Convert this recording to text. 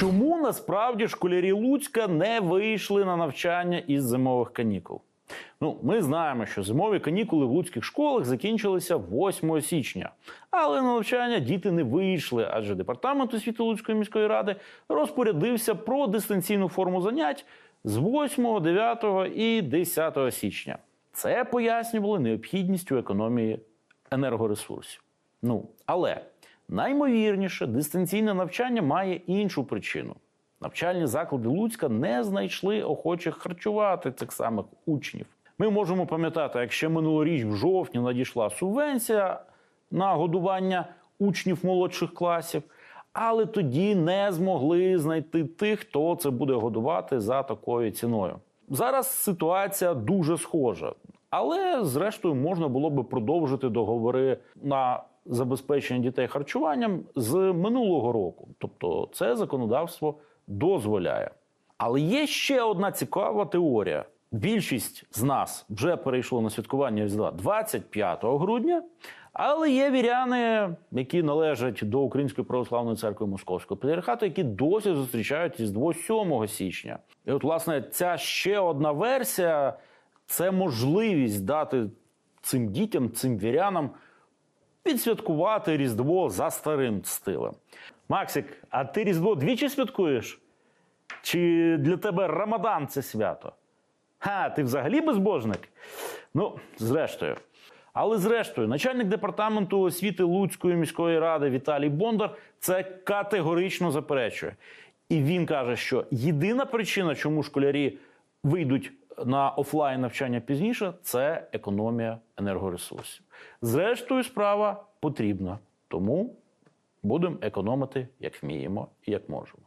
Чому насправді школярі Луцька не вийшли на навчання із зимових канікул? Ну, ми знаємо, що зимові канікули в луцьких школах закінчилися 8 січня. Але на навчання діти не вийшли, адже департамент освіти Луцької міської ради розпорядився про дистанційну форму занять з 8, 9 і 10 січня. Це пояснювало необхідністю економії енергоресурсів. Ну, але наймовірніше, дистанційне навчання має іншу причину. Навчальні заклади Луцька не знайшли охочих харчувати цих самих учнів. Ми можемо пам'ятати, як ще минулоріч в жовтні надійшла субвенція на годування учнів молодших класів, але тоді не змогли знайти тих, хто це буде годувати за такою ціною. Зараз ситуація дуже схожа, але зрештою можна було би продовжити договори на забезпечення дітей харчуванням з минулого року. Тобто, це законодавство дозволяє. Але є ще одна цікава теорія. Більшість з нас вже перейшло на святкування Різдва 25 грудня, але є віряни, які належать до Української православної церкви Московського патріархату, які досі зустрічають Різдво 7 січня. І от, власне, ця ще одна версія це можливість дати цим дітям, цим вірянам відсвяткувати Різдво за старим стилем. Максик, а ти Різдво двічі святкуєш? Чи для тебе Рамадан це свято? Ха, ти взагалі безбожник? Ну, зрештою. Але зрештою, начальник департаменту освіти Луцької міської ради Віталій Бондар це категорично заперечує. І він каже, що єдина причина, чому школярі вийдуть на офлайн навчання пізніше, це економія енергоресурсів. Зрештою, справа потрібна. Тому будемо економити як вміємо і як можемо.